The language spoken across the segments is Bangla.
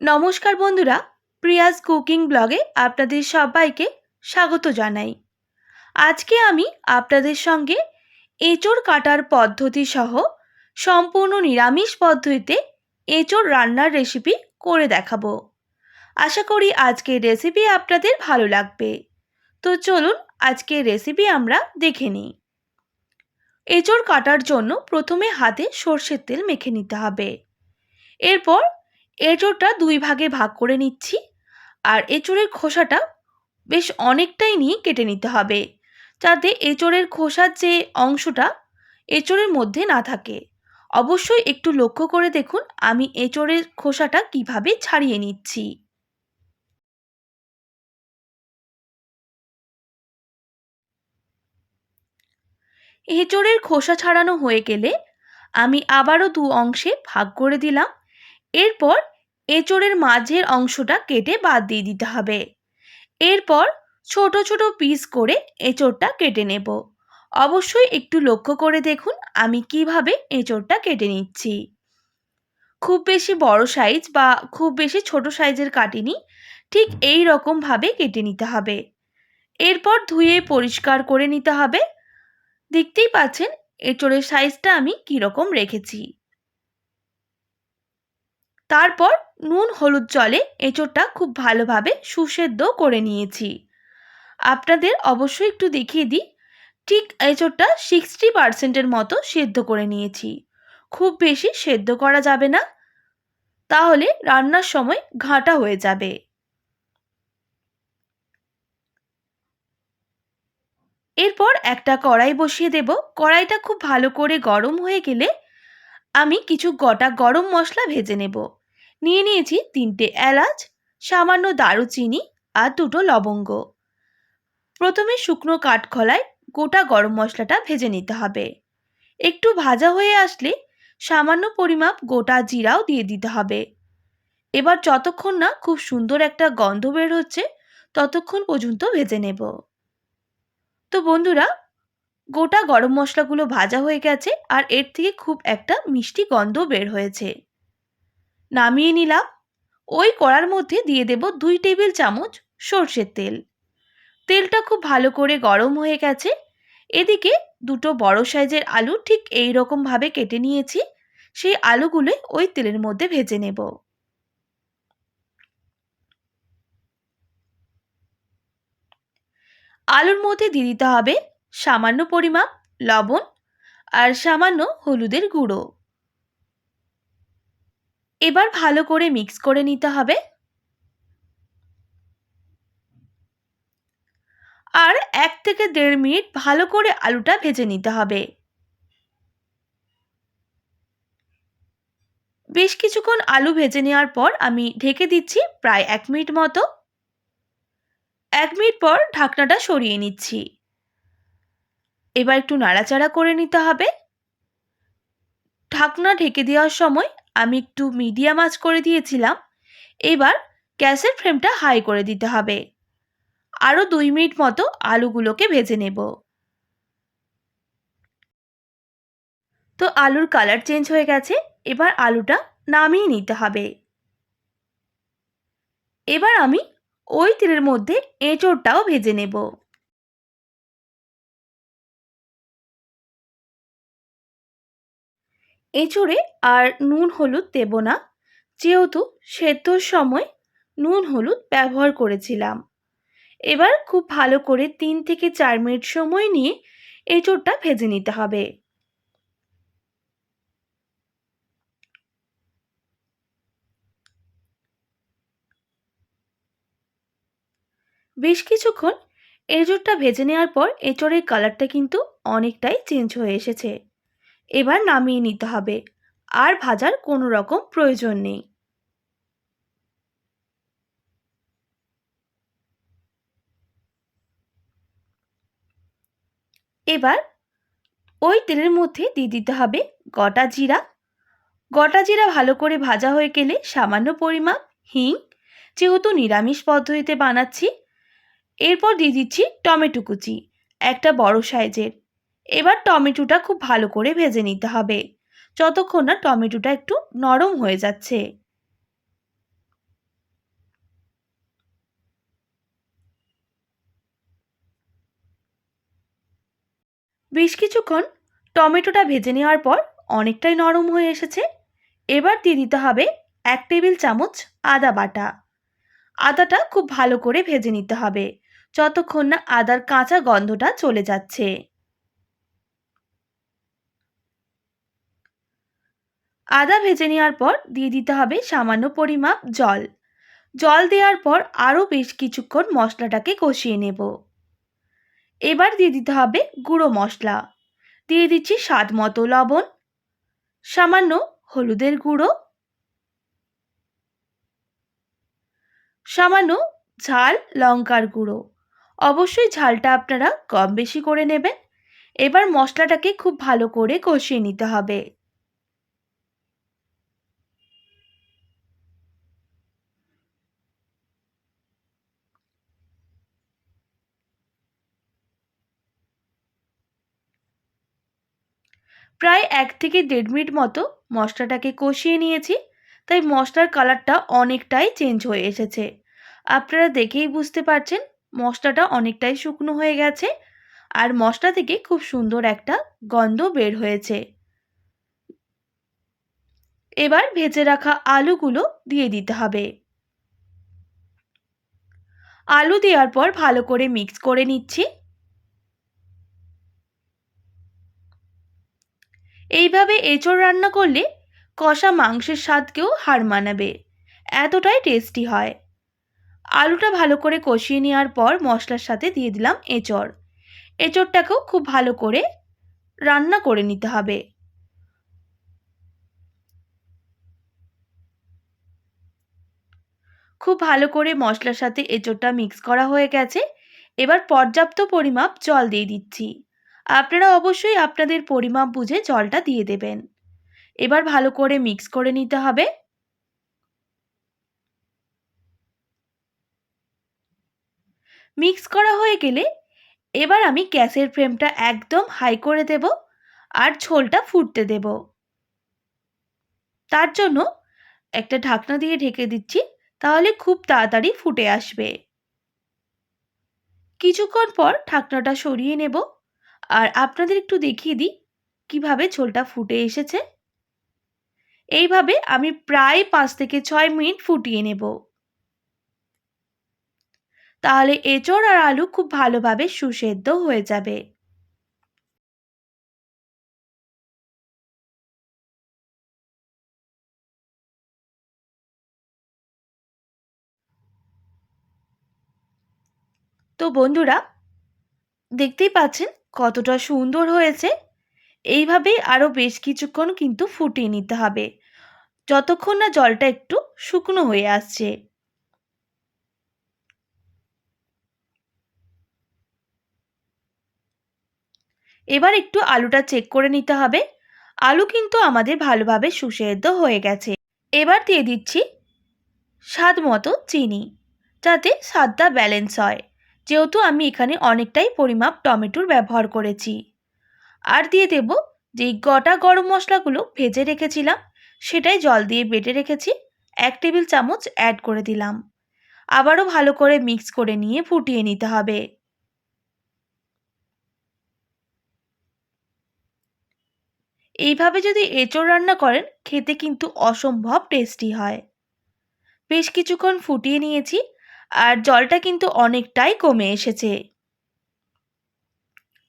নমস্কার বন্ধুরা, প্রিয়াস কুকিং ব্লগে আপনাদের সবাইকে স্বাগত জানাই। আজকে আমি আপনাদের সঙ্গে এঁচোড় কাটার পদ্ধতি সহ সম্পূর্ণ নিরামিষ পদ্ধতিতে এঁচোড় রান্নার রেসিপি করে দেখাবো। আশা করি আজকের রেসিপি আপনাদের ভালো লাগবে। তো চলুন আজকের রেসিপি আমরা দেখে নিই। এঁচোড় কাটার জন্য প্রথমে হাতে সর্ষের তেল মেখে নিতে হবে। এরপর এঁচোড়টা দুই ভাগে ভাগ করে নিচ্ছি। আর এঁচোড়ের খোসাটা বেশ অনেকটাই নিয়ে কেটে নিতে হবে, যাতে এঁচোড়ের খোসার যে অংশটা এঁচোড়ের মধ্যে না থাকে। অবশ্যই একটু লক্ষ্য করে দেখুন আমি এঁচোড়ের খোসাটা কীভাবে ছাড়িয়ে নিচ্ছি। এঁচোড়ের খোসা ছাড়ানো হয়ে গেলে আমি আবারও দু অংশে ভাগ করে দিলাম। এরপর এঁচোড়ের মাঝের অংশটা কেটে বাদ দিয়ে দিতে হবে। এরপর ছোট ছোট পিস করে এঁচোড়টা কেটে নেব। অবশ্যই একটু লক্ষ্য করে দেখুন আমি কীভাবে এঁচোড়টা কেটে নিচ্ছি। খুব বেশি বড় সাইজ বা খুব বেশি ছোট সাইজের কাটিনি, ঠিক এই রকমভাবে কেটে নিতে হবে। এরপর ধুয়ে পরিষ্কার করে নিতে হবে। দেখতেই পাচ্ছেন এঁচোড়ের সাইজটা আমি কীরকম রেখেছি। তারপর নুন, হলুদ জলে এঁচোড়টা খুব ভালোভাবে সুসেদ্ধ করে নিয়েছি। আপনাদের অবশ্যই একটু দেখিয়ে দিই, ঠিক এঁচোড়টা সিক্সটি পার্সেন্টের মতো সেদ্ধ করে নিয়েছি। খুব বেশি সেদ্ধ করা যাবে না। তাহলে রান্নার সময় ঘাঁটা হয়ে যাবে। এরপর একটা কড়াই বসিয়ে দেব। কড়াইটা খুব ভালো করে গরম হয়ে গেলে আমি কিছু গোটা গরম মশলা ভেজে নেব। নিয়ে নিয়েছি তিনটে এলাচ, সামান্য দারুচিনি আর দুটো লবঙ্গ। প্রথমে শুকনো কাঠখলায় গোটা গরম মশলাটা ভেজে নিতে হবে। একটু ভাজা হয়ে আসলে সামান্য পরিমাপ গোটা জিরাও দিয়ে দিতে হবে। এবার যতক্ষণ না খুব সুন্দর একটা গন্ধ বের হচ্ছে, ততক্ষণ পর্যন্ত ভেজে নেব। তো বন্ধুরা গোটা গরম মশলাগুলো ভাজা হয়ে গেছে আর এর থেকে খুব একটা মিষ্টি গন্ধ বের হয়েছে। নামিয়ে নিলাম। ওই কড়ার মধ্যে দিয়ে দেব দুই টেবিল চামচ সর্ষের তেল। তেলটা খুব ভালো করে গরম হয়ে গেছে। এদিকে দুটো বড় সাইজের আলু ঠিক এই রকমভাবে কেটে নিয়েছি। সেই আলুগুলো ওই তেলের মধ্যে ভেজে নেব। আলুর মধ্যে দিয়ে দিতে হবে সামান্য পরিমাপ, লবণ আর সামান্য হলুদের গুঁড়ো। এবার ভালো করে মিক্স করে নিতে হবে। আর এক থেকে দেড় মিনিট ভালো করে আলুটা ভেজে নিতে হবে। বেশ কিছুক্ষণ আলু ভেজে নেওয়ার পর আমি ঢেকে দিচ্ছি প্রায় এক মিনিট মতো। এক মিনিট পর ঢাকনাটা সরিয়ে নিচ্ছি। এবার একটু নাড়াচাড়া করে নিতে হবে। ঢাকনা ঢেকে দেওয়ার সময় আমি একটু মিডিয়াম আঁচ করে দিয়েছিলাম। এবার গ্যাসের ফ্লেমটা হাই করে দিতে হবে। আরও দুই মিনিট মতো আলুগুলোকে ভেজে নেব। তো আলুর কালার চেঞ্জ হয়ে গেছে, এবার আলুটা নামিয়ে নিতে হবে। এবার আমি ওই তেলের মধ্যে এঁচোড়টাও ভেজে নেব। এঁচোড়ে আর নুন হলুদ দেব না। যেহেতু সেদ্ধর সময় নুন হলুদ ব্যবহার করেছিলাম। এবার খুব ভালো করে তিন থেকে চার মিনিট সময় নিয়ে এঁচোড়টা ভেজে নিতে হবে। বেশ কিছুক্ষণ এঁচোড়টা ভেজে নেওয়ার পর এঁচোড়ের কালারটা কিন্তু অনেকটাই চেঞ্জ হয়ে এসেছে। এবার নামিয়ে নিতে হবে। আর ভাজার কোনো রকম প্রয়োজন নেই। এবার ওই তেলের মধ্যে দিয়ে দিতে হবে গোটা জিরা। গোটা জিরা ভালো করে ভাজা হয়ে গেলে সামান্য পরিমাপ হিং, যেহেতু নিরামিষ পদ্ধতিতে বানাচ্ছি, এরপর দিয়ে দিচ্ছি টমেটো কুচি, একটা বড় সাইজের। এবার টমেটোটা খুব ভালো করে ভেজে নিতে হবে। যতক্ষণ না টমেটোটা একটু নরম হয়ে যাচ্ছে। বেশ কিছুক্ষণ টমেটোটা ভেজে নেওয়ার পর অনেকটাই নরম হয়ে এসেছে। এবার দিয়ে দিতে হবে এক টেবিল চামচ আদা বাটা। আদাটা খুব ভালো করে ভেজে নিতে হবে। যতক্ষণ না আদার কাঁচা গন্ধটা চলে যাচ্ছে। আদা ভেজে নেওয়ার পর দিয়ে দিতে হবে সামান্য পরিমাপ জল। জল দেওয়ার পর আরও বেশ কিছুক্ষণ মশলাটাকে কষিয়ে নেব। এবার দিয়ে দিতে হবে গুঁড়ো মশলা। দিয়ে দিচ্ছি স্বাদ মতো লবণ, সামান্য হলুদের গুঁড়ো, সামান্য ঝাল লঙ্কার গুঁড়ো। অবশ্যই ঝালটা আপনারা কম বেশি করে নেবেন। এবার মশলাটাকে খুব ভালো করে কষিয়ে নিতে হবে। প্রায় এক থেকে দেড় মিনিট মতো মশলাটাকে কষিয়ে নিয়েছি, তাই মশলার কালারটা অনেকটাই চেঞ্জ হয়ে এসেছে। আপনারা দেখেই বুঝতে পারছেন মশলাটা অনেকটাই শুকনো হয়ে গেছে আর মশলা থেকে খুব সুন্দর একটা গন্ধ বের হয়েছে। এবার ভেজে রাখা আলুগুলো দিয়ে দিতে হবে। আলু দেওয়ার পর ভালো করে মিক্স করে নিচ্ছি। এইভাবে এঁচড় রান্না করলে কষা মাংসের স্বাদকেও হার মানাবে। এতটাই টেস্টি হয়। আলুটা ভালো করে কষিয়ে নেওয়ার পর মশলার সাথে দিয়ে দিলাম এঁচড়। এঁচড়টাকেও খুব ভালো করে রান্না করে নিতে হবে। খুব ভালো করে মশলার সাথে এঁচড়টা মিক্স করা হয়ে গেছে। এবার পর্যাপ্ত পরিমাপ জল দিয়ে দিচ্ছি। আপনারা অবশ্যই আপনাদের পরিমাপ বুঝে জলটা দিয়ে দেবেন। এবার ভালো করে মিক্স করে নিতে হবে। মিক্স করা হয়ে গেলে এবার আমি গ্যাসের ফ্লেমটা একদম হাই করে দেব আর ঝোলটা ফুটতে দেব। তার জন্য একটা ঢাকনা দিয়ে ঢেকে দিচ্ছি, তাহলে খুব তাড়াতাড়ি ফুটে আসবে। কিছুক্ষণ পর ঢাকনাটা সরিয়ে নেব। আর আপনাদের একটু দেখিয়ে দিই কীভাবে ঝোলটা ফুটে এসেছে। এইভাবে আমি প্রায় পাঁচ থেকে ছয় মিনিট ফুটিয়ে নেব। তাহলে এঁচড় আর আলু খুব ভালোভাবে সুসেদ্ধ হয়ে যাবে। তো বন্ধুরা, দেখতেই পাচ্ছেন কতটা সুন্দর হয়েছে। এইভাবেই আরও বেশ কিছুক্ষণ কিন্তু ফুটিয়ে নিতে হবে। যতক্ষণ না জলটা একটু শুকনো হয়ে আসছে। এবার একটু আলুটা চেক করে নিতে হবে। আলু কিন্তু আমাদের ভালোভাবে সুসেদ্ধ হয়ে গেছে। এবার দিয়ে দিচ্ছি স্বাদ মতো চিনি, যাতে স্বাদটা ব্যালেন্স হয়। যেহেতু আমি এখানে অনেকটাই পরিমাপ টমেটোর ব্যবহার করেছি। আর দিয়ে দেব যেই গোটা গরম মশলাগুলো ভেজে রেখেছিলাম, সেটাই জল দিয়ে বেটে রেখেছি, এক টেবিল চামচ অ্যাড করে দিলাম। আবারও ভালো করে মিক্স করে নিয়ে ফুটিয়ে নিতে হবে। এইভাবে যদি এঁচড় রান্না করেন, খেতে কিন্তু অসম্ভব টেস্টি হয়। বেশ কিছুক্ষণ ফুটিয়ে নিয়েছি আর জলটা কিন্তু অনেকটাই কমে এসেছে।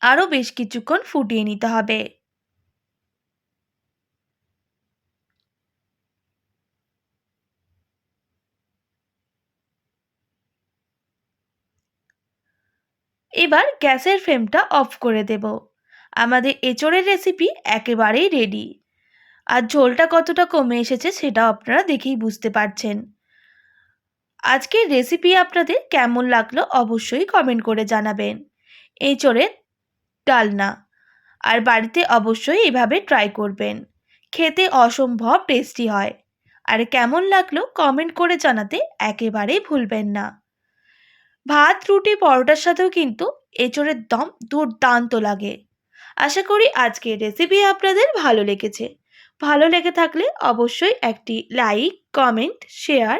আরও বেশ কিছুক্ষণ ফুটিয়ে নিতে হবে। এবার গ্যাসের ফ্লেমটা অফ করে দেব। আমাদের এঁচড়ের রেসিপি একেবারেই রেডি। আর ঝোলটা কতটা কমে এসেছে সেটাও আপনারা দেখেই বুঝতে পারছেন। আজকের রেসিপি আপনাদের কেমন লাগল অবশ্যই কমেন্ট করে জানাবেন। এঁচড়ের ডালনা। আর বাড়িতে অবশ্যই এভাবে ট্রাই করবেন। খেতে অসম্ভব টেস্টি হয়। আর কেমন লাগল কমেন্ট করে জানাতে একেবারেই ভুলবেন না। ভাত, রুটি, পরোটার সাথেও কিন্তু এঁচড়ের দম দুর্দান্ত লাগে। আশা করি আজকের রেসিপি আপনাদের ভালো লেগেছে। ভালো লেগে থাকলে অবশ্যই একটি like comment share